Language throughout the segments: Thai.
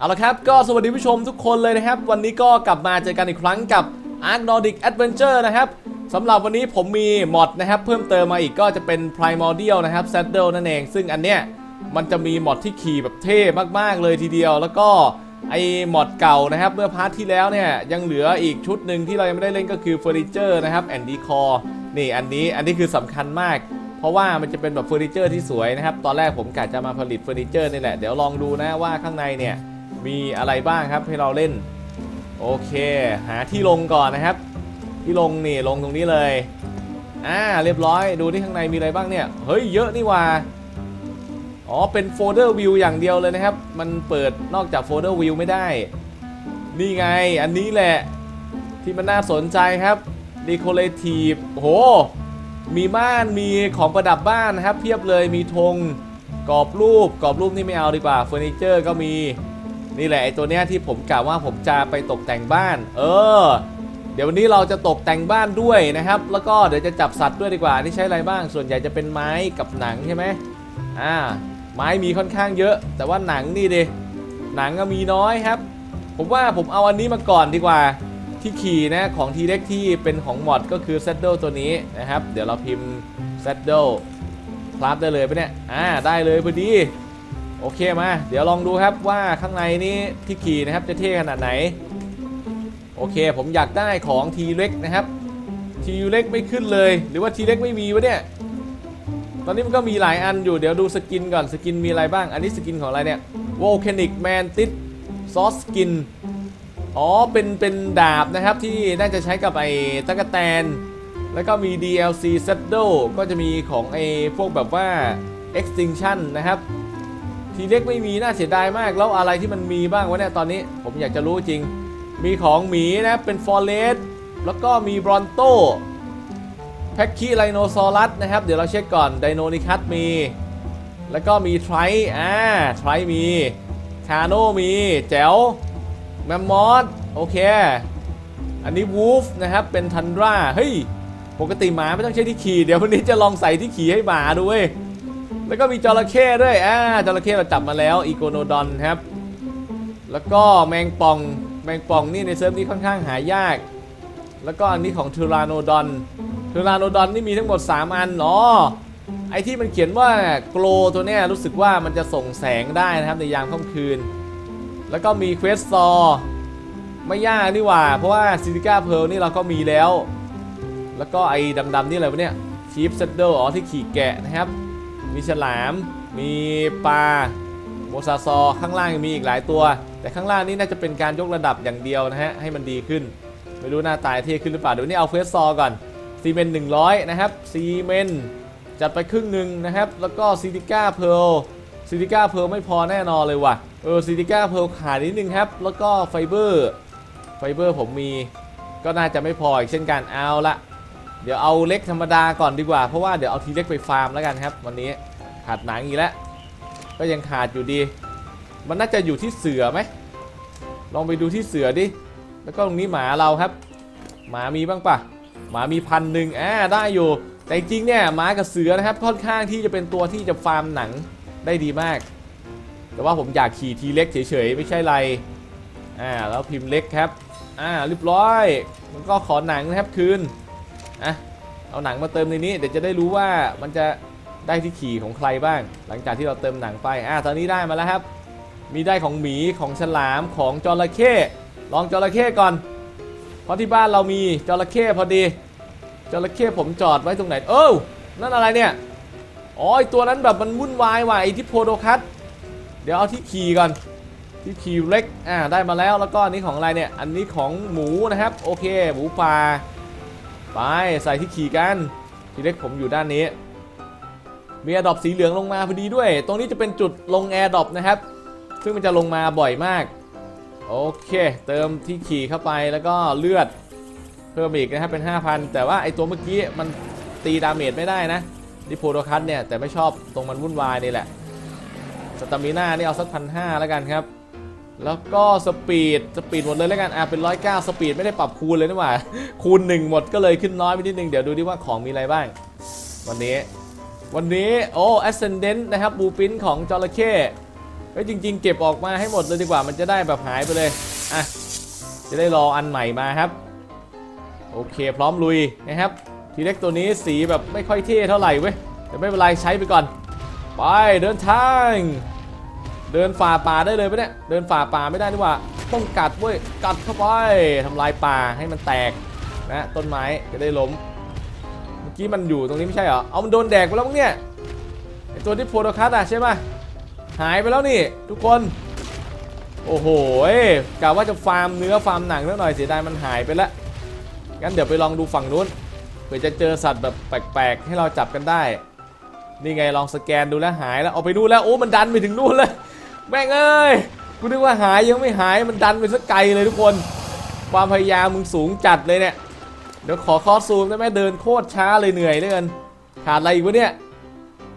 เอาละครับ ก็สวัสดีผู้ชมทุกคนเลยนะครับ วันนี้ก็กลับมาเจอกันอีกครั้งกับ Ark Nordic Adventure นะครับสำหรับวันนี้ผมมีมอดนะครับเพิ่มเติมมาอีกก็จะเป็น Primordial นะครับ Saddle นั่นเอง ซึ่งอันเนี้ยมันจะมีมอดที่ขี่แบบเท่มากๆเลยทีเดียว แล้วก็ไอ้มอดเก่านะครับเมื่อพาร์ทที่แล้วเนี่ยยังเหลืออีกชุดหนึ่งที่เรายังไม่ได้เล่นก็คือเฟอร์นิเจอร์นะครับแอนดีคอนี่อันนี้อันนี้คือสำคัญมาก เพราะว่ามันจะเป็นแบบเฟอร์นิเจอร์ที่สวยนะครับตอนแรกผมกะจะมาผลิตเฟอร์นิเจอร์นี่แหละเดี๋ยวลองดูนะว่าข้างในเนี่ย มีอะไรบ้างครับให้เราเล่น โอเคหาที่ลงก่อนนะครับ ที่ลงนี่ลงตรงนี้เลยอ่าเรียบร้อยดูที่ข้างในมีอะไรบ้างเนี่ยเฮ้ยเยอะนี่ว่าอ๋อเป็นโฟลเดอร์วิวอย่างเดียวเลยนะครับ มันเปิดนอกจากโฟลเดอร์วิวไม่ได้ นี่ไงอันนี้แหละที่มันน่าสนใจครับ Decorative โอ้โห มีม่านมีของประดับบ้านนะครับ เพียบเลยมีธงกรอบรูปกรอบรูปนี่ไม่เอาดีกว่าเฟอร์นิเจอร์ก็มี นี่แหละไอ้ตัวเนี้ยที่ผมกล่าวว่าผมจะไปตกแต่งบ้าน เออ เดี๋ยววันนี้เราจะตกแต่งบ้านด้วยนะครับ แล้วก็เดี๋ยวจะจับสัตว์ด้วยดีกว่าที่ใช้อะไรบ้าง ส่วนใหญ่จะเป็นไม้กับหนังใช่ไหมอ่า ไม้มีค่อนข้างเยอะ แต่ว่าหนังนี่ดิหนังก็มีน้อยครับ ผมว่าผมเอาอันนี้มาก่อนดีกว่าที่ขี่นะของทีเล็กที่เป็นของมอดก็คือ Saddle ตัวนี้นะครับ เดี๋ยวเราพิมพ์ Saddle คราฟได้เลยปะเนี่ยอ่าได้เลยพอดี โอเคมา เดี๋ยวลองดูครับว่าข้างในนี้ที่ขี่นะครับจะเท่ขนาดไหน โอเคผมอยากได้ของทีเล็กนะครับทีเล็กไม่ขึ้นเลย หรือว่าทีเล็กไม่มีวะเนี่ย ตอนนี้มันก็มีหลายอันอยู่เดี๋ยวดูสกินก่อนสกินมีอะไรบ้าง อันนี้สกินของอะไรเนี่ย Volcanic Mantis Sauce Skin อ๋อเป็นเป็นดาบนะครับที่น่าจะใช้กับไอ้ตะกแตน แล้วก็มี DLC Saddle ก็จะมีของไอ้พวกแบบว่า Extinction นะครับ ทีเล็กไม่มีน่าเสียดายมาก แล้วอะไรที่มันมีบ้างวะเนี่ยตอนนี้ผมอยากจะรู้จริง มีของหมีนะเป็น Forest แล้วก็มี Bronto แพ็กคีไลโนซอรัสนะครับ เดี๋ยวเราเช็คก่อนไดโนนิคัสมี แล้วก็มีไทรอ่าไทรมีคาโนมีแจ๋วแมมมอสโอเค อันนี้วูฟนะครับ เป็นทันดราเฮ้ย ปกติหมาไม่ต้องใช้ที่ขี่ เดี๋ยววันนี้จะลองใส่ที่ขี่ให้หมาดูเว้ย แล้วก็มีจระเข้ด้วยอ่าจระเข้เราจับมาแล้วอีโกโนดอนครับ แล้วก็แมงป่องแมงป่องนี่ในเซิร์ฟนี้ค่อนข้างหายาก แล้วก็อันนี้ของทูราโนดอนทูราโนดอนนี่มีทั้งหมด 3 อันอ๋อไอที่มันเขียนว่าโกลตัวเนี้ยรู้สึกว่ามันจะส่งแสงได้นะครับในยามค่ำคืน แล้วก็มีเควสซอไม่ยากนี่หว่า เพราะว่าซิลิก้าเพลนี่เราก็มีแล้ว แล้วก็ไอ้ดำๆนี่อะไรวะเนี่ยชีฟเซดเดิลอ๋อที่ขี่แกะนะครับ มีฉลาม มีปลาโมซาซอข้างล่างมีอีกหลายตัว แต่ข้างล่างนี่น่าจะเป็นการยกระดับอย่างเดียวนะฮะให้มันดีขึ้น ไม่รู้หน้าตายเท่ขึ้นหรือเปล่าเดี๋ยวนี้เอาเควสซอก่อนซีเมนต์100นะครับซีเมนต์จัดไปครึ่งหนึ่งนะครับ แล้วก็ซิลิก้าเพลซิลิก้าเพลไม่พอแน่นอนเลยว่ะเออซิลิก้าเพลขาดนิดนึงครับ แล้วก็ไฟเบอร์ไฟเบอร์ผมมีก็น่าจะไม่พออีกเช่นกันเอาละ เดี๋ยวเอาเล็กธรรมดาก่อนดีกว่า เพราะว่าเดี๋ยวเอาทีเล็กไปฟาร์มแล้วกันครับ วันนี้ขาดหนังอีกแล้ว ก็ยังขาดอยู่ดี มันน่าจะอยู่ที่เสือไหม ลองไปดูที่เสือดิ แล้วก็ตรงนี้หมาเราครับ หมามีบ้างปะหมามีพันหนึ่งอ่าได้อยู่ แต่จริงเนี่ยหมากับเสือนะครับ ค่อนข้างที่จะเป็นตัวที่จะฟาร์มหนังได้ดีมาก แต่ว่าผมอยากขี่ทีเล็กเฉยๆไม่ใช่ไร อ่าแล้วพิมพ์เล็กครับ อ่าเรียบร้อย มันก็ขอหนังนะครับคืน อะเอาหนังมาเติมในนี้เดี๋ยวจะได้รู้ว่ามันจะได้ที่ขี่ของใครบ้าง หลังจากที่เราเติมหนังไปอ่าตอนนี้ได้มาแล้วครับ มีได้ของหมีของฉลามของจระเข้ลองจระเข้ก่อน เพราะที่บ้านเรามีจระเข้พอดีจระเข้ผมจอดไว้ตรงไหนเอ้านั่นอะไรเนี่ยอ๋อไอตัวนั้นแบบมันวุ่นวายว่ะไอที่โพโดคัสเดี๋ยวเอาที่ขี่ก่อนที่ขี่เล็กอ่าได้มาแล้วแล้วก็อันนี้ของอะไรเนี่ยอันนี้ของหมูนะครับโอเค หมูป่า ไปใส่ที่ขี่กันทีเล็กผมอยู่ด้านนี้ มีแอร์ดรอปสีเหลืองลงมาพอดีด้วย ตรงนี้จะเป็นจุดลงแอร์ดรอปนะครับ ซึ่งมันจะลงมาบ่อยมาก โอเค เติมที่ขี่เข้าไปแล้วก็เลือดเพิ่มอีกนะครับเป็น 5,000 แต่ว่าไอตัวเมื่อกี้มันตีดาเมจไม่ได้นะดิโพโดคัสเนี่ยแต่ไม่ชอบตรงมันวุ่นวายนี่แหละสตามิน่านี่เอาสักพันห้าแล้วกันครับ แล้วก็สปีดสปีดหมดเลยแล้วกันอะเป็นร้อยเก้าสปีดไม่ได้ปรับคูณเลยนี่หว่าคูณ1หมดก็เลยขึ้นน้อยไปนิดนึงเดี๋ยวดูดิว่าของมีอะไรบ้าง วันนี้ วันนี้โอ้ Ascendant นะครับบูปินของจระเข้เฮ้ยจริง ๆ เก็บออกมาให้หมดเลยดีกว่ามันจะได้แบบหายไปเลยอะจะได้รออันใหม่มาครับ โอเคพร้อมลุยนะครับทีเล็กตัวนี้สีแบบไม่ค่อยเท่เท่าไหร่เว้ยแต่ไม่เป็นไรใช้ไปก่อน ไปเดินทาง เดินฝ่าป่าได้เลยปะเนี่ย เดินฝ่าป่าไม่ได้ดีกว่า ต้องกัดเว้ย กัดเข้าไปทำลายป่าให้มันแตกนะ ต้นไม้จะได้ล้ม เมื่อกี้มันอยู่ตรงนี้ไม่ใช่เหรอ เอามันโดนแดกไปแล้วมั้งเนี่ยไอตัวที่โพโดคัสอะใช่ไหมหายไปแล้วนี่ ทุกคน โอ้โหกะว่าจะฟาร์มเนื้อฟาร์มหนังนิดหน่อยเสียดายมันหายไปแล้วงั้นเดี๋ยวไปลองดูฝั่งนู้นเผื่อจะเจอสัตว์แบบแปลกๆ ให้เราจับกันได้ นี่ไงลองสแกนดูแล้วหายแล้วเอาไปนู่นแล้วโอ้มันดันไปถึงนู่นเลย แม่งเอ้ยกูนึกว่าหายยังไม่หายมันดันไปสักไกลเลยทุกคน ความพยายามมึงสูงจัดเลยเนี่ยเดี๋ยวขอคอซูมได้ไหมเดินโคตรช้าเลยเหนื่อยเหลยกันขาดอะไรอีกวะเนี่ย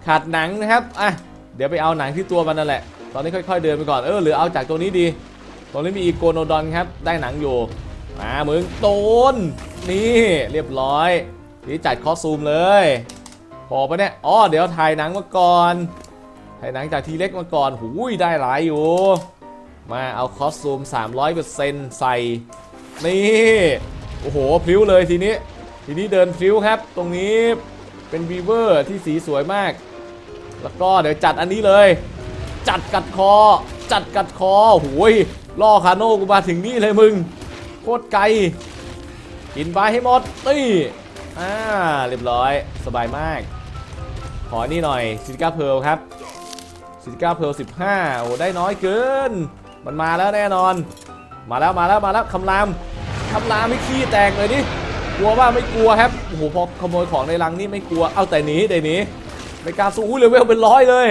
ขาดหนังนะครับอะเดี๋ยวไปเอาหนังที่ตัวมันนั่นแหละ ตอนนี้ค่อย ๆ เดินไปก่อนเออหรือเอาจากตรงนี้ดีตรงนี้มีอีโกโนดอนครับได้หนังอยู่มามึงโดนนี่เรียบร้อยนี่จัดคอซูมเลยพอปะเนี่ยอ๋อเดี๋ยวถ่ายหนังมาก่อน ถ่ายหนังจากทีเล็กมาก่อนหูยได้หลายอยู่ มาเอาคอสตูม 300%ใส่ นี่ โอ้โหพริ้วเลยทีนี้ ทีนี้เดินพริ้วครับ ตรงนี้เป็นวีเวอร์ที่สีสวยมาก แล้วก็เดี๋ยวจัดอันนี้เลย จัดกัดคอ จัดกัดคอหูยล่อคาโน่กูมาถึงนี่เลยมึง โคตรไกล กินไปให้หมดนี่อ่าเรียบร้อย สบายมาก ขอนี่หน่อยซิติก้าเพลครับ ซิติก้าเพล15 โอ้ได้น้อยเกิน มันมาแล้วแน่นอน มาแล้วมาแล้วมาแล้วคำรามคำรามไม่ขี้แตกเลยดิกลัวว่าไม่กลัวครับโอ้โหพอขโมยของในรังนี่ไม่กลัวเอาแต่หนีแต่หนีไม่กล้าสู้เลเวลเป็นร้อยเลย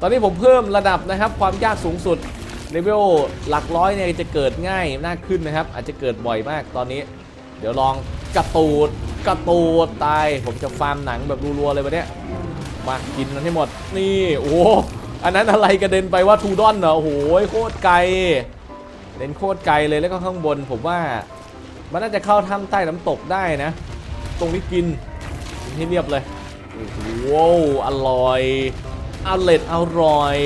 ตอนนี้ผมเพิ่มระดับนะครับ ความยากสูงสุดเลเวลหลักร้อยเนี่ยจะเกิดง่ายมาขึ้นนะครับ อาจจะเกิดบ่อยมากตอนนี้ เดี๋ยวลองกระตูดกระตูดตายผมจะฟาร์มหนังแบบรัวๆเลยวันนี้มากินมันให้หมดนี่โอ้ อันนั้นอะไรกระเด็นไปว่าทูดอนเหรอโอ้โหโคตรไกลเด่นโคตรไกลเลยแล้วก็ข้างบน ผมว่ามันน่าจะเข้าถ้ำใต้น้ำตกได้นะ ตรงนี้กินกินให้เรียบเลยโอ้โหอร่อยอร่อยอร่อย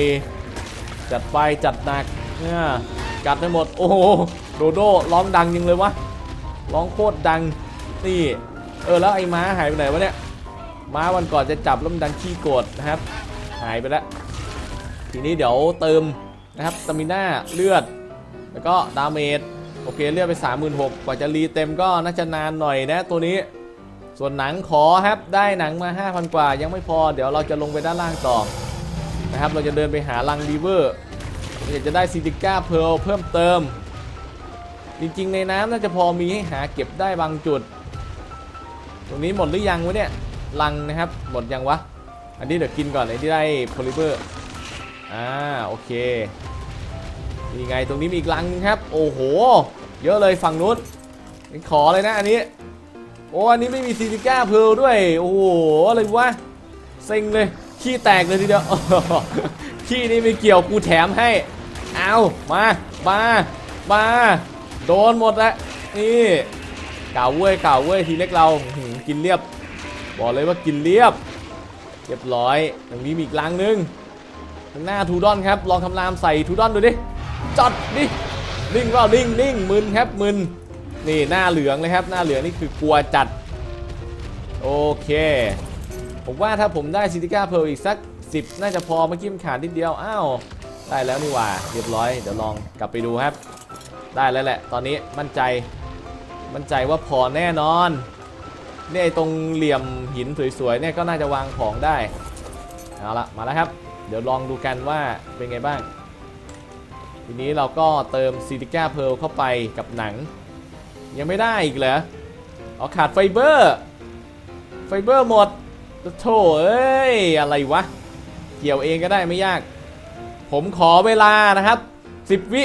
จัดไปจัดหนักเนี่ยกัดให้หมด โอ้โหโดโดร้องดังยังเลยวะร้องโคตรดังนี่เออแล้วไอ้ม้าหายไปไหนวะเนี่ยม้าวันก่อนจะจับแล้วมันดันขี้โกรธนะครับ หายไปแล้ว ทีนี้เดี๋ยวเติมนะครับสมิน่าเลือด แล้วก็ดาเมจโอเคเลือดไป 36,000กว่าจะรีเต็มก็น่าจะนานหน่อยนะตัวนี้ ส่วนหนังขอครับได้หนังมา 5,000 กว่ายังไม่พอเดี๋ยวเราจะลงไปด้านล่างต่อนะครับเราจะเดินไปหาลังดีเวอร์อยากจะได้ซิติก้าเพลเพิ่มเติม จริงๆในน้ำน่าจะพอมีให้หาเก็บได้บางจุด ตรงนี้หมดหรือยังวะเนี่ยลังนะครับหมดยังวะ อันนี้เดี๋ยวกินก่อนไอ้ที่ได้โพลิเบอร์ อ่าโอเคนี่ไงตรงนี้มีอีกลังนึงครับ โอ้โห เยอะเลยฝั่งนู้นขอเลยนะอันนี้ โอ้อันนี้ไม่มีซิติก้าเพลด้วย โอ้โหอะไรวะเซ็งเลย ขี้แตกเลยทีเดียวขี้นี่ไม่เกี่ยวกูแถมให้ เอามามามาโดนหมดแล้วนี่เก่าเว้ยเก่าเว้ยทีเล็กเรากินเรียบ บอกเลยว่ากินเรียบ เรียบร้อยตรงนี้มีอีกลังนึง ข้างหน้าทูดอนครับ ลองคำรามใส่ทูดอนดูดิจอดดินิ่งเปล่านิ่งนิ่งมึนครับมึนนี่หน้าเหลืองเลยครับ หน้าเหลืองนี่คือกลัวจัด โอเค ผมว่าถ้าผมได้ซิติก้าเพลอีกสัก 10 น่าจะพอเมื่อกี้มันขาดนิดเดียวอ้าวได้แล้วนี่หว่าเรียบร้อยเดี๋ยวลองกลับไปดูครับ ได้แล้วแหละ ตอนนี้มั่นใจมั่นใจว่าพอแน่นอนเนี่ยตรงเหลี่ยมหินสวยๆเนี่ยก็น่าจะวางของได้เอาละมาแล้วครับ เดี๋ยวลองดูกันว่าเป็นไงบ้าง ทีนี้เราก็เติมซิติก้าเพลเข้าไปกับหนัง ยังไม่ได้อีกเหรอเอาขาดไฟเบอร์ ไฟเบอร์หมดโธ่เอ้ย อะไรวะ เกี่ยวเองก็ได้ไม่ยาก ผมขอเวลานะครับ 10 วิ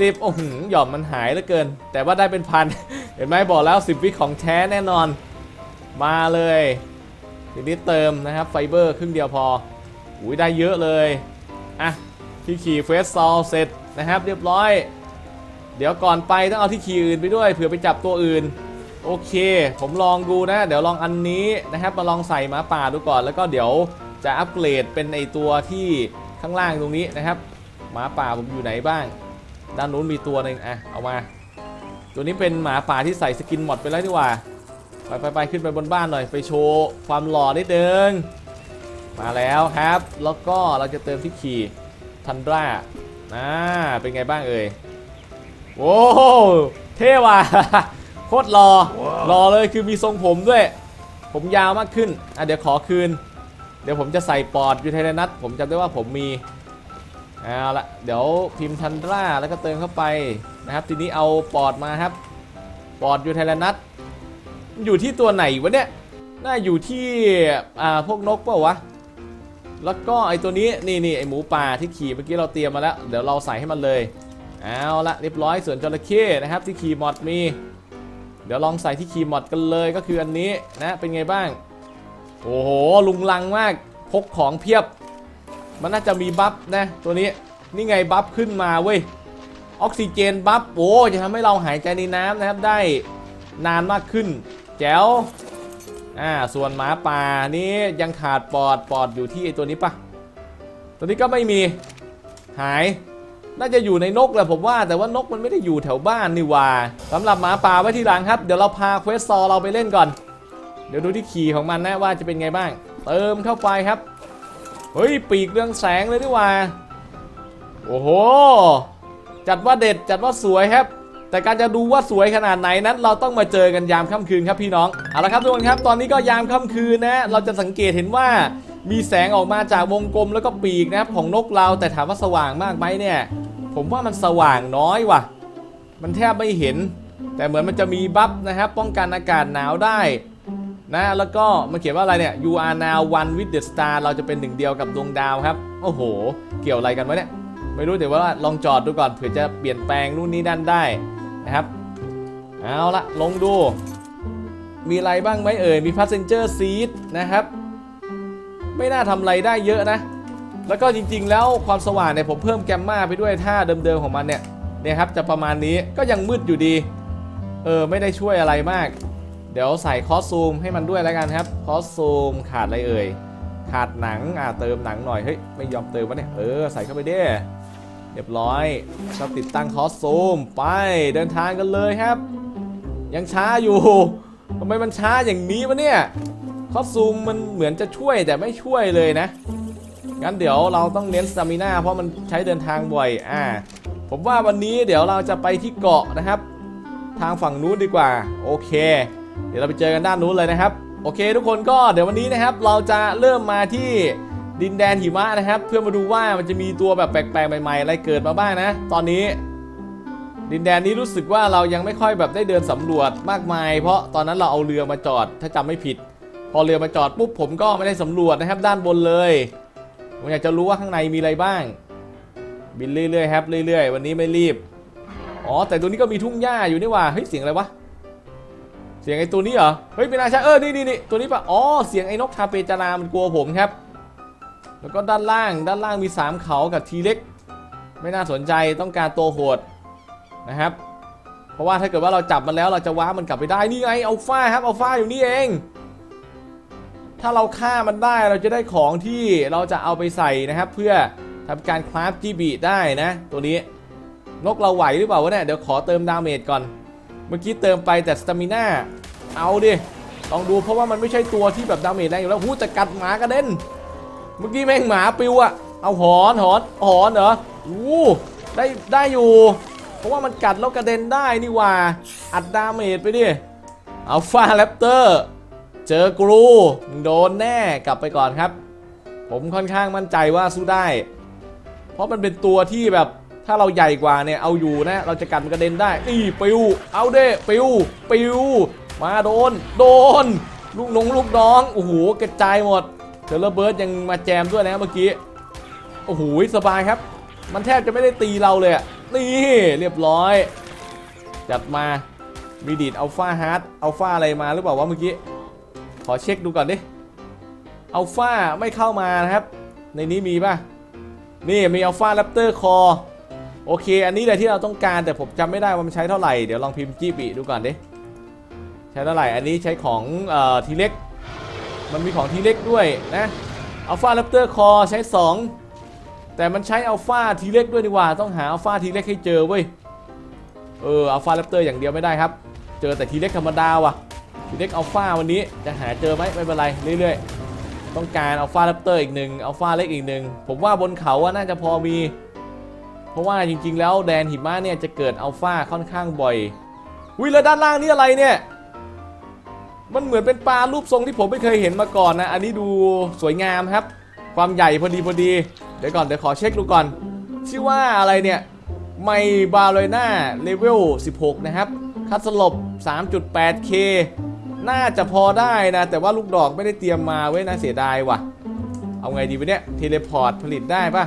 สิบโอ้โหหย่อมมันหายเหลือเกิน แต่ว่าได้เป็นพัน เห็นไหมบอกแล้ว 10 วิของแท้แน่นอน มาเลย ทีนี้เติมนะครับไฟเบอร์ครึ่งเดียวพออุ้ยได้เยอะเลย อะ ที่ขี่เฟสซอลเสร็จนะครับ เรียบร้อย เดี๋ยวก่อนไปต้องเอาที่ขี่อื่นไปด้วยเผื่อไปจับตัวอื่น โอเค ผมลองดูนะ เดี๋ยวลองอันนี้นะครับมาลองใส่หมาป่าดูก่อน แล้วก็เดี๋ยวจะอัปเกรดเป็นไอตัวที่ข้างล่างตรงนี้นะครับหมาป่าผมอยู่ไหนบ้าง ด้านนู้นมีตัวหนึ่งอะเอามา ตัวนี้เป็นหมาป่าที่ใส่สกินหมดไปแล้วดีกว่า ไปไปไปขึ้นไปบนบ้านหน่อยไปโชว์ความหล่อนิดนึงมาแล้วครับ แล้วก็เราจะเติมที่ขี่ทันดราอ่าเป็นไงบ้างเอ่ยโอ้โหเท่ว่ะโคตรรอรอเลยคือมีทรงผมด้วย ผมยาวมากขึ้นอะเดี๋ยวขอคืน เดี๋ยวผมจะใส่ปอดยูไทนัทผมจำได้ว่าผมมีเอาละเดี๋ยวพิมพ์ทันดราแล้วก็เติมเข้าไปนะครับ ทีนี้เอาปอดมาครับ ปอดยูไทนัท อยู่ที่ตัวไหนวะเนี่ย น่าอยู่ที่อ่าพวกนกเปล่าวะ แล้วก็ไอตัวนี้นี่นี่ไอหมูป่าที่ขี่เมื่อกี้เราเตรียมมาแล้ว เดี๋ยวเราใส่ให้มันเลย เอาละเรียบร้อยส่วนจระเข้นะครับที่ขี่มอดมี เดี๋ยวลองใส่ที่ขี่มอดกันเลยก็คืออันนี้นะเป็นไงบ้าง โอ้โหลุงลังมากพกของเพียบ มันน่าจะมีบัฟนะตัวนี้นี่ไงบัฟขึ้นมาเว้ยออกซิเจนบัฟโอ้จะทำให้เราหายใจในน้ำนะครับได้นานมากขึ้น แจ๋วอ่าส่วนหมาป่านี้ยังขาดปอดปอดอยู่ที่ไอตัวนี้ปะตัวนี้ก็ไม่มีหาย น่าจะอยู่ในนกแหละผมว่า แต่ว่านกมันไม่ได้อยู่แถวบ้านนี่ว่าสำหรับหมาป่าไว้ที่หลังครับ เดี๋ยวเราพาเควสซอเราไปเล่นก่อน เดี๋ยวดูที่ขี่ของมันนะว่าจะเป็นไงบ้าง เติมเข้าไปครับ เฮ้ยปีกเรืองแสงเลยดีกว่า โอ้โห จัดว่าเด็ดจัดว่าสวยครับ แต่การจะดูว่าสวยขนาดไหนนั้น เราต้องมาเจอกันยามค่ำคืนครับพี่น้องเอาละครับทุกคนครับ ตอนนี้ก็ยามค่ำคืนนะ เราจะสังเกตเห็นว่ามีแสงออกมาจากวงกลมแล้วก็ปีกนะครับของนกเราแต่ถามว่าสว่างมากไหมเนี่ย ผมว่ามันสว่างน้อยว่ะ มันแทบไม่เห็น แต่เหมือนมันจะมีบัฟนะครับป้องกันอากาศหนาวได้นะแล้วก็มันเขียนว่าอะไรเนี่ย you are now one with the star เราจะเป็นหนึ่งเดียวกับดวงดาวครับ โอ้โห เกี่ยวอะไรกันวะเนี่ย ไม่รู้แต่ว่าลองจอดดูก่อนเผื่อจะเปลี่ยนแปลงนู่นนี่นั่นได้ นะครับ เอาละลงดู มีอะไรบ้างไหมเอ่ย มี passenger seat นะครับ ไม่น่าทำอะไรได้เยอะนะ แล้วก็จริงๆ แล้วความสว่างเนี่ยผมเพิ่มแกมมาไปด้วยท่าเดิมๆของมันเนี่ยเนี่ยครับจะประมาณนี้ก็ยังมืดอยู่ดี เออ ไม่ได้ช่วยอะไรมาก เดี๋ยวใส่คอสซูมให้มันด้วยแล้วกันครับ คอสซูมขาดอะไรเอ่ย ขาดหนัง อ่าเติมหนังหน่อย เฮ้ย ไม่ยอมเติมวะเนี่ย เออ ใส่เข้าไปเด้ เรียบร้อยก็ติดตั้งคอสซูมไปเดินทางกันเลยครับ ยังช้าอยู่ทำไมมันช้าอย่างนี้วะเนี่ยคอสซูมมันเหมือนจะช่วยแต่ไม่ช่วยเลยนะ งั้นเดี๋ยวเราต้องเน้นสตามิน่าเพราะมันใช้เดินทางบ่อยอ่าผมว่าวันนี้เดี๋ยวเราจะไปที่เกาะนะครับ ทางฝั่งนู้นดีกว่า โอเค เดี๋ยวเราไปเจอกันด้านนู้นเลยนะครับ โอเค ทุกคนก็เดี๋ยววันนี้นะครับ เราจะเริ่มมาที่ ดินแดนหิมะนะครับ เพื่อมาดูว่ามันจะมีตัวแบบแปลกๆใหม่ๆอะไรเกิดมาบ้างนะ ตอนนี้ ดินแดนนี้รู้สึกว่าเรายังไม่ค่อยแบบได้เดินสำรวจมากมาย เพราะตอนนั้นเราเอาเรือมาจอดถ้าจำไม่ผิด พอเรือมาจอดปุ๊บผมก็ไม่ได้สำรวจนะครับ ด้านบนเลยผมอยากจะรู้ว่าข้างในมีอะไรบ้าง บินเรื่อยๆครับเรื่อย ๆ วันนี้ไม่รีบอ๋อแต่ตัวนี้ก็มีทุ่งหญ้าอยู่นี่ว่าเฮ้ยเสียงอะไรวะเสียงไอ้ตัวนี้เหรอ เฮ้ยไม่น่าใช่เออ นี่นี่นี่ตัวนี้ปะอ๋อ เสียงไอ้นกทาเปจารามันกลัวผมครับ แล้วก็ด้านล่างด้านล่างมี 3 เขากับทีเล็กไม่น่าสนใจต้องการตัวโหดนะครับ เพราะว่าถ้าเกิดว่าเราจับมันแล้วเราจะว้ามันกลับไปได้นี่ไงอัลฟาครับอัลฟาอยู่นี่เอง ถ้าเราฆ่ามันได้เราจะได้ของที่เราจะเอาไปใส่นะครับ เพื่อทำการคราฟจีบีได้นะ ตัวนี้นกเราไหวหรือเปล่าวะเนี่ยเดี๋ยวขอเติมดาเมจก่อน เมื่อกี้เติมไปแต่สตามิน่าเอาดิลองดูเพราะว่ามันไม่ใช่ตัวที่แบบดาเมจแรงอยู่แล้วหูแต่กัดหมากระเด็น มื่อกี้แม่งหมาปิวอะเอาหอนหอนหอนเหรออู้ได้ได้อยู่ เพราะว่ามันกัดแล้วกระเด็นได้นี่ว่า อัดดาเมจไปดิอัลฟาแรปเตอร์เจอกรูโดนแน่กลับไปก่อนครับ ผมค่อนข้างมั่นใจว่าสู้ได้ เพราะมันเป็นตัวที่แบบถ้าเราใหญ่กว่าเนี่ยเอาอยู่นะ เราจะกันกระเด็นได้นี่ปิว เอาเด้ปิวปิว มาโดน โดน ลูกน้องลูกน้องโอ้โหกระจายหมด เทเลเบิร์ดยังมาแจมด้วยนะเมื่อกี้ โอ้โหสบายครับ มันแทบจะไม่ได้ตีเราเลยนี่เรียบร้อย จัดมามีดีดอัลฟาฮาร์ดอัลฟาอะไรมาหรือเปล่าวะเมื่อกี้ ขอเช็คดูก่อนดิอัลฟาไม่เข้ามานะครับ ในนี้มีป่ะ นี่มีอัลฟาแรปเตอร์คอโอเค อันนี้แหละที่เราต้องการแต่ผมจำไม่ได้ว่ามันใช้เท่าไหร่ เดี๋ยวลองพิมพ์จีบีดูก่อนดิ ใช้เท่าไหร่ อันนี้ใช้ของออทีเล็ก มันมีของทีเล็กด้วยนะอัลฟาแรปเตอร์คอใช้ 2 แต่มันใช้อัลฟาทีเล็กด้วยดีกว่า ต้องหาอัลฟาทีเล็กให้เจอเว้ย เอออัลฟาแรปเตอร์อย่างเดียวไม่ได้ครับ เจอแต่ทีเล็กธรรมดาว่ะ ทีเล็กอัลฟาวันนี้จะหาเจอไหมไม่เป็นไรเรื่อยๆ ต้องการอัลฟาแรปเตอร์อีกหนึ่งอัลฟาเล็กอีกหนึ่งผมว่าบนเขาอะน่าจะพอมี เพราะว่าจริงๆ แล้วแดนหิมะเนี่ยจะเกิดอัลฟาค่อนข้างบ่อยวิแล้วด้านล่างนี่อะไรเนี่ย มันเหมือนเป็นปลารูปทรงที่ผมไม่เคยเห็นมาก่อนนะ อันนี้ดูสวยงามครับ ความใหญ่พอดีพอดี เดี๋ยวก่อนเดี๋ยวขอเช็คดูก่อน ชื่อว่าอะไรเนี่ย ไมบาโลน่าเลเวล 16 นะครับ คัดสลบ 3.8K น่าจะพอได้นะ แต่ว่าลูกดอกไม่ได้เตรียมมาไว้นะเสียดายว่ะ เอาไงดีวะเนี่ย เทเลพอร์ตผลิตได้ปะ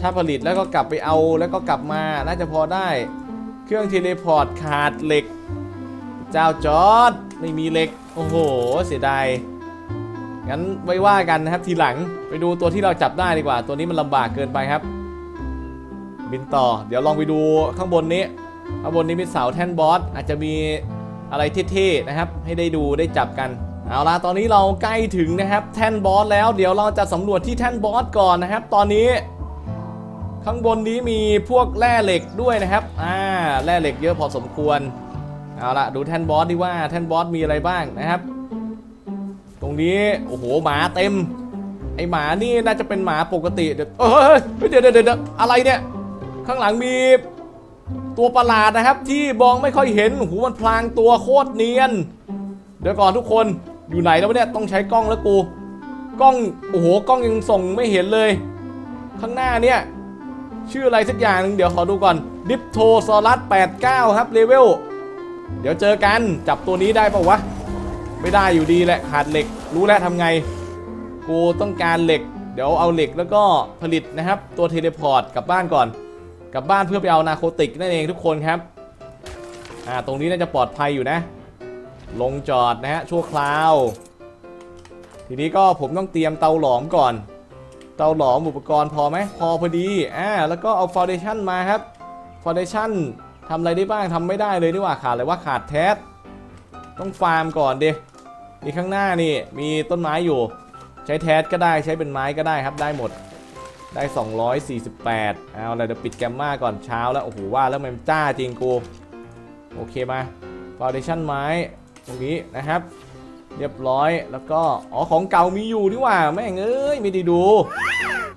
ถ้าผลิตแล้วก็กลับไปเอาแล้วก็กลับมา น่าจะพอได้ เครื่องเทเลพอร์ตขาดเหล็ก เจ้าจอร์ด ไม่มีเหล็ก โอ้โห เสียดาย งั้นไว้ว่ากันนะครับทีหลัง ไปดูตัวที่เราจับได้ดีกว่า ตัวนี้มันลำบากเกินไปครับ บินต่อ เดี๋ยวลองไปดูข้างบนนี้ ข้างบนนี้มีเสาแท่นบอส อาจจะมีอะไรเท่ๆนะครับ ให้ได้ดูได้จับกัน เอาล่ะ ตอนนี้เราใกล้ถึงนะครับ แท่นบอสแล้ว เดี๋ยวเราจะสำรวจที่แท่นบอสก่อนนะครับ ตอนนี้ข้างบนนี้มีพวกแร่เหล็กด้วยนะครับ อ่า แร่เหล็กเยอะพอสมควร เอาละดูแท่นบอสดีว่าแท่นบอสมีอะไรบ้างนะครับ ตรงนี้โอ้โหหมาเต็ม ไอหมานี่น่าจะเป็นหมาปกติเดี๋ยวเฮ้ยเดี๋ยวเดี๋ยวเดี๋ยวอะไรเนี่ย ข้างหลังมีตัวประหลาดนะครับ ที่มองไม่ค่อยเห็นโอ้โหมันพลางตัวโคตรเนียน เดี๋ยวก่อนทุกคนอยู่ไหนแล้วเนี่ยต้องใช้กล้องแล้วกูกล้องโอ้โหกล้องยังส่งไม่เห็นเลย ข้างหน้าเนี่ยชื่ออะไรสักอย่างนึงเดี๋ยวขอดูก่อนดิปโทซอรัส89 ครับเลเวล เดี๋ยวเจอกันจับตัวนี้ได้ปะวะ ไม่ได้อยู่ดีแหละขาดเหล็กรู้แล้วทำไง กูต้องการเหล็ก เดี๋ยวเอาเหล็กแล้วก็ผลิตนะครับ ตัวเทเลพอร์ตกลับบ้านก่อน กลับบ้านเพื่อไปเอานาโคติกนั่นเองทุกคนครับอ่าตรงนี้น่าจะปลอดภัยอยู่นะ ลงจอดนะฮะชั่วคราว ทีนี้ก็ผมต้องเตรียมเตาหลอมก่อน เตาหลอมอุปกรณ์พอไหมพอพอดีอ่าแล้วก็เอาฟาวเดชั่นมาครับฟาวเดชั่น ทำอะไรได้บ้างทำไม่ได้เลยนี่หว่าขาดเลยว่าขาดแทสต้องฟาร์มก่อนดิมีข้างหน้านี่มีต้นไม้อยู่ ใช้แทสก็ได้ใช้เป็นไม้ก็ได้ครับได้หมดได้ 248 เอาอะไรเดี๋ยวปิดแกมมาก่อนเช้าแล้วโอ้โหว่าแล้วมันจ้าจริงกูโอเคมาฟาวเดชั่นไม้ตรงนี้นะครับ เรียบร้อยแล้วก็อ๋อของเก่ามีอยู่นี่ว่าแม่งเอ้ยไม่ได้ดู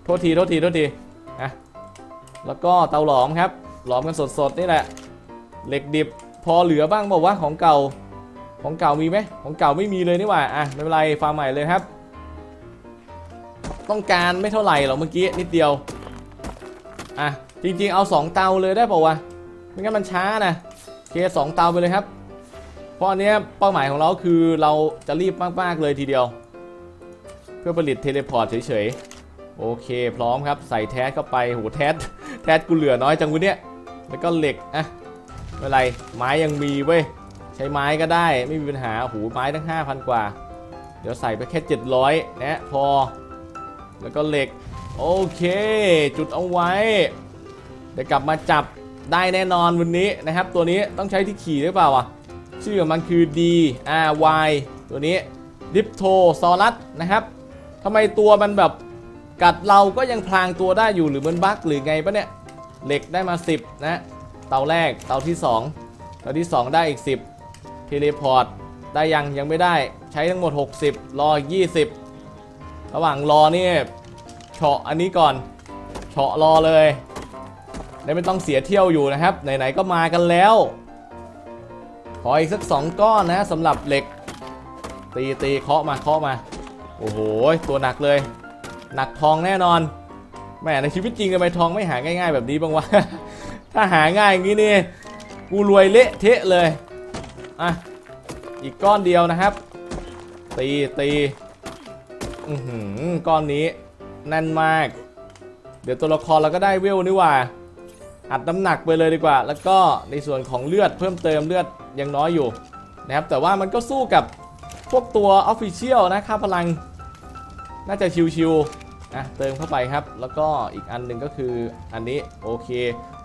โทษทีโทษทีโทษทีอะแล้วก็เตาหลอมครับ หลอมกันสดๆนี่แหละ เหล็กดิบพอเหลือบ้างบอกว่าของเก่าของเก่ามีไหมของเก่าไม่มีเลยนี่หว่าอะไม่เป็นไรฟาร์มใหม่เลยครับ ต้องการไม่เท่าไหร่หรอกเมื่อกี้นิดเดียวอะจริงๆเอา 2 เตาเลยได้ป่าวะไม่งั้นมันช้านะโอเคสองเตาไปเลยครับ เพราะอันเนี้ยเป้าหมายของเราคือเราจะรีบมากๆเลยทีเดียว เพื่อผลิตเทเลพอร์ตเฉยๆโอเคพร้อมครับใส่แทสเข้าไปโหแทสแทสกูเหลือน้อยจังวะเนี่ยแล้วก็เหล็กอะ ไม่เป็นไรไม้ยังมีเว้ยใช้ไม้ก็ได้ไม่มีปัญหาโหไม้ตั้ง 5,000 กว่า เดี๋ยวใส่ไปแค่ 700นะพอ แล้วก็เหล็ก โอเค จุดเอาไว้ เดี๋ยวกลับมาจับได้แน่นอนวันนี้นะครับ ตัวนี้ต้องใช้ที่ขี่หรือเปล่าอะชื่อของมันคือ D R Y ตัวนี้ดิปโทซอรัสนะครับทำไมตัวมันแบบกัดเราก็ยังพลางตัวได้อยู่หรือมันบั๊กหรือไงปะเนี่ยเหล็กได้มา 10 นะ เตาแรกเตาที่ 2 เตาที่ 2 ได้อีก 10เทเลพอร์ตได้ยังยังไม่ได้ใช้ทั้งหมด 60 รออีก20 ระหว่างรอนี่เฉาะอันนี้ก่อนเฉาะรอเลยได้ไม่ต้องเสียเที่ยวอยู่นะครับ ไหนๆก็มากันแล้ว ขออีกสัก 2 ก้อนนะสำหรับเหล็ก ตีตีเคาะมาเคาะมา โอ้โห ตัวหนักเลย หนักทองแน่นอนแหม่ในชีวิตจริงทำไมทองไม่หาง่าย ๆ แบบนี้บ้างวะ ถ้าหาง่ายอย่างนี้นี่กูรวยเละเทะเลยอะอีกก้อนเดียวนะครับ ตีตีอือหือก้อนนี้แน่นมาก เดี๋ยวตัวละครเราก็ได้เวลนี่ว่าอัดน้ำหนักไปเลยดีกว่า แล้วก็ในส่วนของเลือดเพิ่มเติมเลือดยังน้อยอยู่นะครับ แต่ว่ามันก็สู้กับพวกตัวออฟฟิเชียลนะค่าพลัง น่าจะชิวๆอะเติมเข้าไปครับ แล้วก็อีกอันหนึ่งก็คืออันนี้โอเค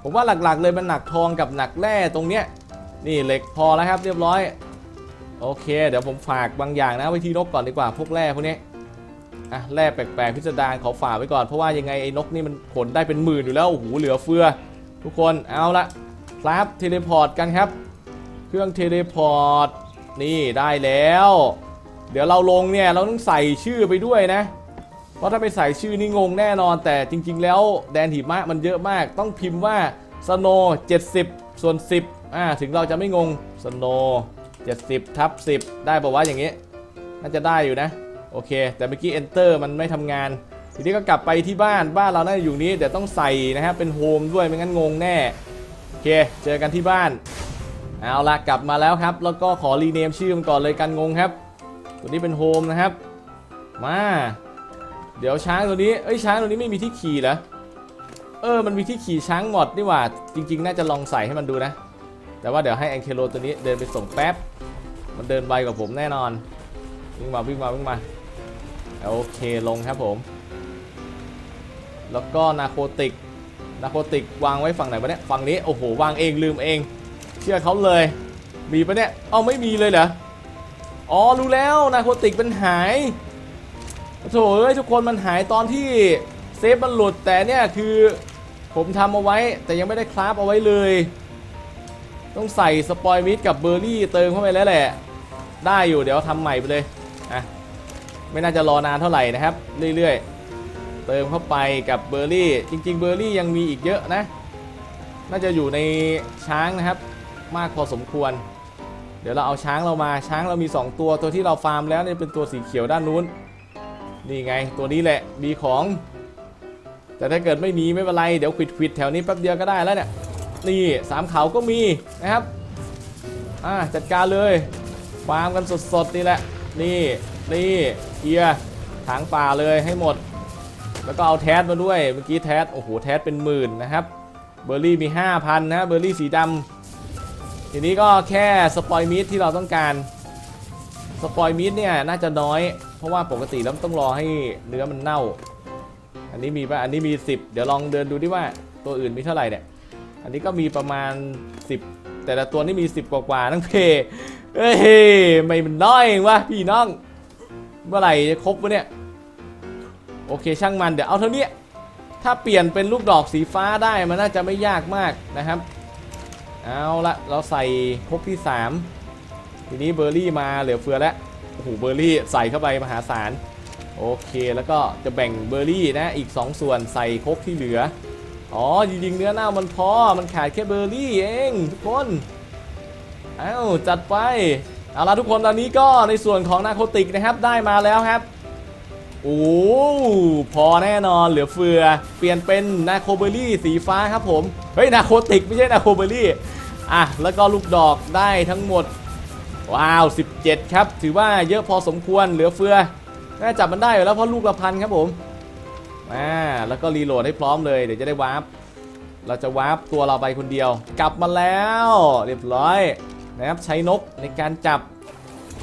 ผมว่าหลักๆเลยมันหนักทองกับหนักแร่ตรงเนี้ยนี่เหล็กพอแล้วครับเรียบร้อยโอเค เดี๋ยวผมฝากบางอย่างนะไว้ที่นกก่อนดีกว่าพวกแร่พวกนี้อะแร่แปลกๆพิสดารขอฝากไว้ก่อนเพราะว่ายังไงไอ้นกนี่มันขนได้เป็นหมื่นอยู่แล้วโอ้โหเหลือเฟือ ทุกคนเอาละครับเทเลพอร์ตกันครับ เครื่องเทเลพอร์ตนี่ได้แล้ว เดี๋ยวเราลงเนี่ยเราต้องใส่ชื่อไปด้วยนะ เพราะถ้าไปใส่ชื่อนี่งงแน่นอน แต่จริง ๆ แล้วแดนหิมะมันเยอะมาก ต้องพิมพ์ว่า snow 70 ส่วน 10อ่าถึงเราจะไม่งง snow 70ทับ10 ได้บอกว่าอย่างนี้น่าจะได้อยู่นะ โอเค แต่เมื่อกี้ enter มันไม่ทำงาน ทีนี้ก็กลับไปที่บ้านบ้านเราน่าจะอยู่นี้เดี๋ยวต้องใส่นะครับเป็นโฮมด้วยไม่งั้นงงแน่โอเคเจอกันที่บ้านเอาละกลับมาแล้วครับ แล้วก็ขอรีเนมชื่อมันก่อนเลยกันงงครับ ตัวนี้เป็นโฮมนะครับ มา เดี๋ยวช้างตัวนี้เอ้ยช้างตัวนี้ไม่มีที่ขี่เหรอเออมันมีที่ขี่ช้างหมดนี่หว่า จริง ๆ น่าจะลองใส่ให้มันดูนะ แต่ว่าเดี๋ยวให้แองเคโลตัวนี้เดินไปส่งแป๊บ มันเดินไวกว่าผมแน่นอน วิ่งมาวิ่งมาวิ่งมา โอเคลงครับผม แล้วก็นาโคติก นาโคติกวางไว้ฝั่งไหนวะเนี่ย ฝั่งนี้ โอ้โห วางเองลืมเอง เชื่อเขาเลย มีปะเนี่ย เอ้าไม่มีเลยเหรอ อ๋อรู้แล้ว นาโคติกมันหาย โถเอ้ยทุกคนมันหายตอนที่เซฟมันหลุดแต่เนี่ยคือผมทำเอาไว้แต่ยังไม่ได้คราฟเอาไว้เลย ต้องใส่สปอยมิดกับเบอร์รี่เติมเข้าไปแล้วแหละ ได้อยู่เดี๋ยวทำใหม่ไปเลยอะไม่น่าจะรอนานเท่าไหร่นะครับ เรื่อยๆ เติมเข้าไปกับเบอร์รี่ จริง ๆ เบอร์รี่ยังมีอีกเยอะนะ น่าจะอยู่ในช้างนะครับ มากพอสมควร เดี๋ยวเราเอาช้างเรามาช้างเรามี 2 ตัวตัวที่เราฟาร์มแล้วเนี่ยเป็นตัวสีเขียวด้านนู้น นี่ไงตัวนี้แหละมีของ แต่ถ้าเกิดไม่มีไม่เป็นไร เดี๋ยวควิดๆแถวนี้แป๊บเดียวก็ได้แล้วเนี่ยนี่สามเขาก็มีนะครับอ่าจัดการเลยฟาร์มกันสดๆนี่แหละ นี่นี่เกียร์ถางป่าเลยให้หมด แล้วก็เอาแทสมาด้วยเมื่อกี้แทสโอ้โหแทสเป็นหมื่นนะครับเบอร์รี่มี 5,000 นะเบอร์รี่สีดำทีนี้ก็แค่สปอยมิดที่เราต้องการสปอยมิดเนี่ยน่าจะน้อย เพราะว่าปกติแล้วต้องรอให้เนื้อมันเน่า อันนี้มีป่ะ อันนี้มี 10 เดี๋ยวลองเดินดูดิว่าตัวอื่นมีเท่าไหร่เนี่ย อันนี้ก็มีประมาณ 10 แต่ละตัวนี่มี 10กว่ากว่าๆทั้งเพเอ้ยไม่มันน้อยเองวะพี่น้อง เมื่อไหร่จะครบวะเนี่ย โอเคช่างมันเดี๋ยวเอาเท่านี้ ถ้าเปลี่ยนเป็นลูกดอกสีฟ้าได้มันน่าจะไม่ยากมากนะครับ เอาละเราใส่ครบที่ 3 ทีนี้เบอร์รี่มาเหลือเฟือแล้ว อ้โหเบอร์รี่ใส่เข้าไปมหาศาลโอเคแล้วก็จะแบ่งเบอร์รี่นะอีก 2 ส่วนใส่คกที่เหลืออ๋อจริงๆเนื้อเน่ามันพอมันขาดแค่เบอร์รี่เองทุกคนเอ้าจัดไปเอาละทุกคนตอนนี้ก็ในส่วนของนาโคติกนะครับได้มาแล้วครับโอ้พอแน่นอนเหลือเฟือ เปลี่ยนเป็นนาโคเบอร์รี่สีฟ้าครับผม เฮ้ยนาโคติกไม่ใช่นาโคเบอร์รี่อะแล้วก็ลูกดอกได้ทั้งหมด ว้าว 17 ครับ ถือว่าเยอะพอสมควรเหลือเฟือ น่าจับมันได้อยู่แล้วเพราะลูกละพันครับผมอ่าแล้วก็รีโหลดให้พร้อมเลยเดี๋ยวจะได้วาร์ปเราจะวาร์ปตัวเราไปคนเดียว กลับมาแล้ว เรียบร้อยนะครับใช้นกในการจับ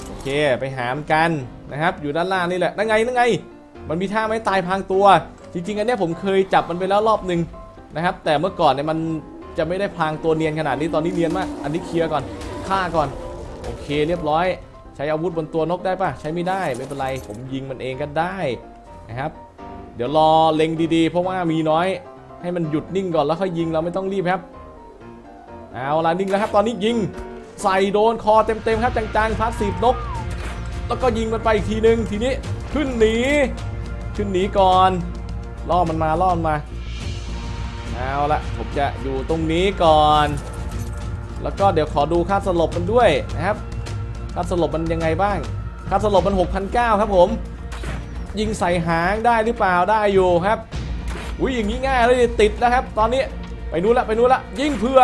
โอเคไปหามกันนะครับ อยู่ด้านล่างนี่แหละนั่นไงนั่นไง มันมีท่าไม้ตายพางตัว จริงๆอันนี้ผมเคยจับมันไปแล้วรอบหนึ่งนะครับ แต่เมื่อก่อนเนี่ยมันจะไม่ได้พางตัวเนียนขนาดนี้ตอนนี้เนียนมาก อันนี้เคลียร์ก่อนฆ่าก่อน โอเคเรียบร้อย ใช้อาวุธบนตัวนกได้ปะใช้ไม่ได้ไม่เป็นไรผมยิงมันเองก็ได้นะครับ เดี๋ยวรอเล็งดีๆ เพราะว่ามีน้อย ให้มันหยุดนิ่งก่อนแล้วค่อยยิงเราไม่ต้องรีบครับเอาละนิ่งแล้วครับตอนนี้ยิงใส่โดนคอเต็มๆครับจังๆพาสีฟนก แล้วก็ยิงมันไปอีกทีนึงทีนี้ขึ้นหนีขึ้นหนีก่อนล่อมันมาล่อมันมาเอาละผมจะอยู่ตรงนี้ก่อน แล้วก็เดี๋ยวขอดูค่าสลบมันด้วยนะครับค่าสลบมันยังไงบ้าง ค่าสลบมัน 6,900 ครับผม ยิงใส่หางได้หรือเปล่าได้อยู่ครับอุ้ยอย่างนี้ง่ายเลยติดแล้วครับ ตอนนี้ไปนู้นละไปนู้นละยิงเพื่อ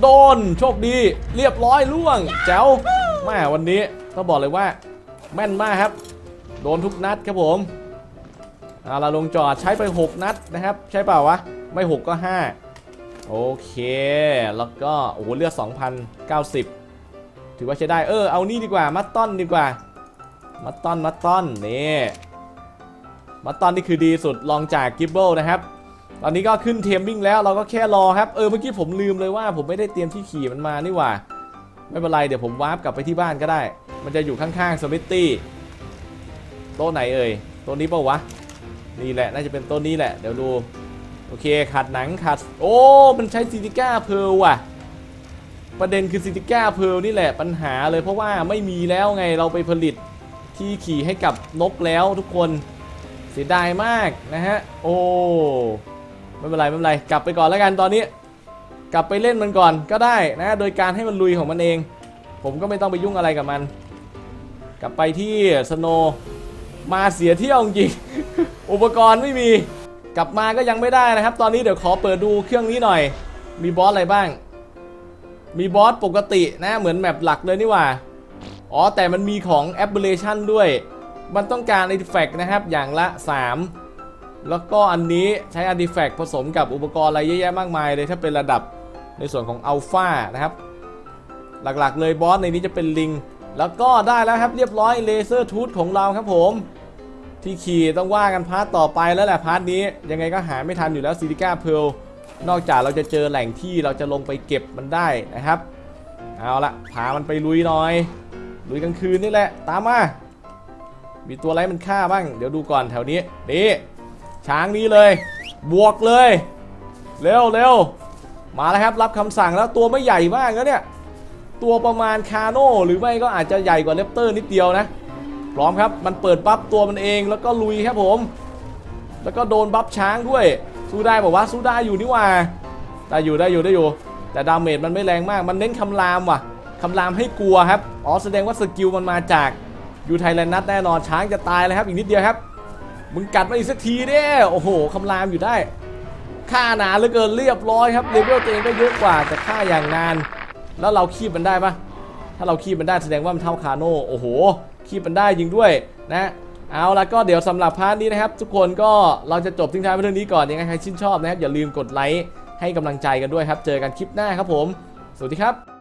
โดนโชคดี เรียบร้อยล่วงแจ๋วแม่วันนี้ต้องบอกเลยว่า แม่นมากครับ โดนทุกนัดครับผมเอาละลงจอดใช้ไป 6 นัดนะครับ ใช่เปล่าวะ ไม่ 6 ก็ 5 โอเค แล้วก็ โอ้โหเลือด2,090 ถือว่าใช้ได้ เออ เอานี่ดีกว่า มัตตอนดีกว่า มัตตอน มัตตอน นี่ มัตตอนนี่คือดีสุด ลองจากกิบเบิลนะครับ ตอนนี้ก็ขึ้นเทมมิ่งแล้ว เราก็แค่รอครับ เออ เมื่อกี้ผมลืมเลยว่า ผมไม่ได้เตรียมที่ขี่มันมานี่หว่า ไม่เป็นไร เดี๋ยวผมวาร์ปกลับไปที่บ้านก็ได้ มันจะอยู่ข้างๆสมิตตี้ โต๊ะไหนเอ่ยต้นนี้เปล่าวะ นี่แหละ น่าจะเป็นต้นนี้แหละ เดี๋ยวดู อเคขัดหนังขัดโอ้มันใช้ซิติก้าเพลว่ะ ประเด็นคือซิติก้าเพลนี่แหละปัญหาเลยเพราะว่าไม่มีแล้วไงเราไปผลิตที่ขี่ให้กับนกแล้วทุกคนเสียดายมากนะฮะโอ้ไม่เป็นไรไม่เป็นไรกลับไปก่อนแล้วกันตอนนี้ กลับไปเล่นมันก่อนก็ได้นะโดยการให้มันลุยของมันเอง ผมก็ไม่ต้องไปยุ่งอะไรกับมัน กลับไปที่สโนมาเสียเที่ยวจริงอุปกรณ์ไม่มี กลับมาก็ยังไม่ได้นะครับ ตอนนี้เดี๋ยวขอเปิดดูเครื่องนี้หน่อย มีบอสอะไรบ้าง มีบอสปกตินะเหมือนแมปหลักเลยนี่ว่า อ๋อแต่มันมีของ a b b e r a t i o n ด้วย มันต้องการ artifact นะครับอย่างละ 3 แล้วก็อันนี้ใช้ artifact ผสมกับอุปกรณ์อะไรเยอะแยะมากมายเลยถ้าเป็นระดับในส่วนของ Alpha นะครับ หลักๆเลยบอสในนี้จะเป็นลิง แล้วก็ได้แล้วครับเรียบร้อยเลเซอร์ทูธของเราครับผม ที่ขี่ต้องว่ากันพาร์ทต่อไปแล้วแหละพาร์ทนี้ ยังไงก็หาไม่ทันอยู่แล้วซิลิก้าเพลนอกจากเราจะเจอแหล่งที่เราจะลงไปเก็บมันได้นะครับ เอาละพามันไปลุยหน่อย ลุยกลางคืนนี่แหละ ตามมา มีตัวอะไรมันฆ่าบ้าง เดี๋ยวดูก่อนแถวนี้นี่ช้างนี้เลย บวกเลย เร็วเร็วมาแล้วครับรับคำสั่งแล้วตัวไม่ใหญ่มากนะเนี่ย ตัวประมาณคาโน่หรือไม่ก็อาจจะใหญ่กว่าเลปเตอร์นิดเดียวนะ พร้อมครับ มันเปิดบัฟตัวมันเองแล้วก็ลุยครับผม แล้วก็โดนบัฟช้างด้วย สู้ได้บอกว่าสู้ได้อยู่นี่ว่าได้อยู่ได้อยู่ได้อยู่ แต่ดาเมจมันไม่แรงมาก มันเน้นคำรามว่ะคำรามให้กลัวครับ อ๋อแสดงว่าสกิลมันมาจากยูไทแลนนัทแน่นอนช้างจะตายเลยครับอีกนิดเดียวครับ มึงกัดมาอีกสักทีเด้โอ้โหคำรามอยู่ได้ฆ่าหนาเหลือเกินเรียบร้อยครับเลเวลตัวเองก็เยอะกว่าแต่ฆ่าอย่างนาน แล้วเราคีบมันได้ปะถ้าเราคีบมันได้แสดงว่ามันเท่าคาโน่โอ้โห คีบมันได้ยิงด้วยนะเอาละก็เดี๋ยวสำหรับพาร์ทนี้นะครับ ทุกคนก็เราจะจบทิ้งท้ายไว้เรื่องนี้ก่อนยังไงใครชื่นชอบนะครับอย่าลืมกดไลค์ให้กำลังใจกันด้วยครับ เจอกันคลิปหน้าครับผม สวัสดีครับ